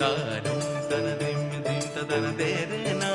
தானும் தனதையும் எதையும் ததன தேரனா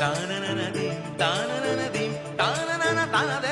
தானனனதையும் தானனனதையும் தானனன தானதே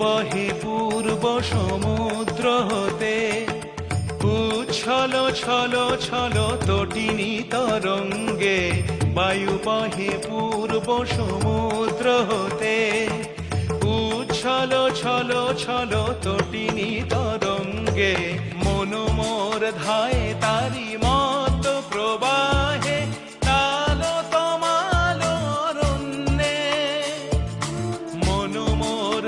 বহে পূর্ব সমুদ্র হতে উচ্ছল, ছল ছল তটিনী তরঙ্গে বায়ু বহে পূর্ব সমুদ্র হতে উচ্ছল, ছল ছল তটিনী তরঙ্গে মনোমোর ধায় তারি মত প্রবাহে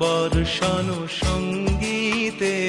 বর্ষণ সঙ্গীতে